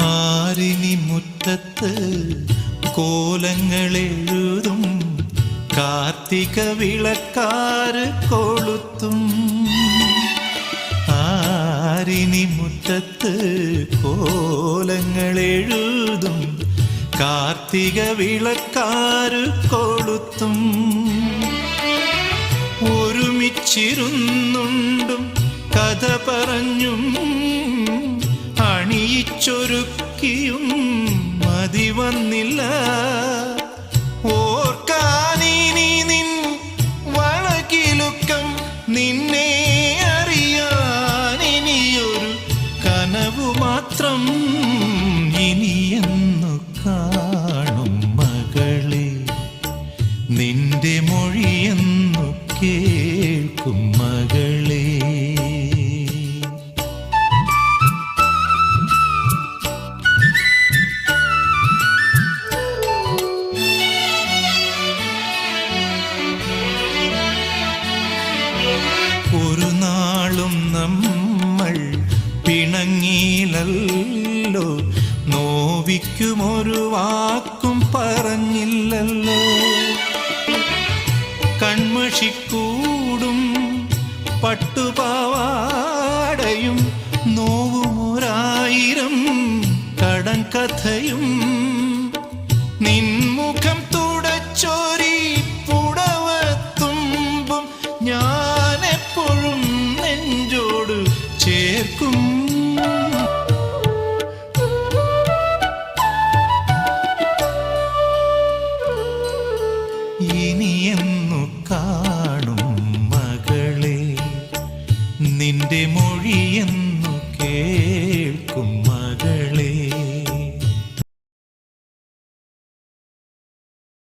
ആരിനി മുറ്റത്ത് കോലങ്ങളെഴുതും കാർത്തിക വിളക്കാറ് കൊളുത്തും. ആരിനി മുറ്റത്ത് കോലങ്ങളെഴുതും കാർത്തിക വിളക്കാറ് കൊളുത്തും. ഒരുമിച്ചിരുന്നുണ്ടും കഥ പറഞ്ഞും വന്നില്ല. ഓർക്കാനീ നിൻ വളകിലുക്കം നിന്നെ അറിയാനിനിയൊരു കനവു മാത്രം നമ്മൾ പിണങ്ങിയില്ലല്ലോ. നോവിക്കുമൊരു വാക്കും പറഞ്ഞില്ലല്ലോ. കൺമഷിക്കൂടും പട്ടുപാവാടയും നോവുമൊരായിരം കടം കഥയും നിൻമുഖം ഇനിയെന്നു കാണും മകളെ. നിന്റെ മൊഴിയെന്നു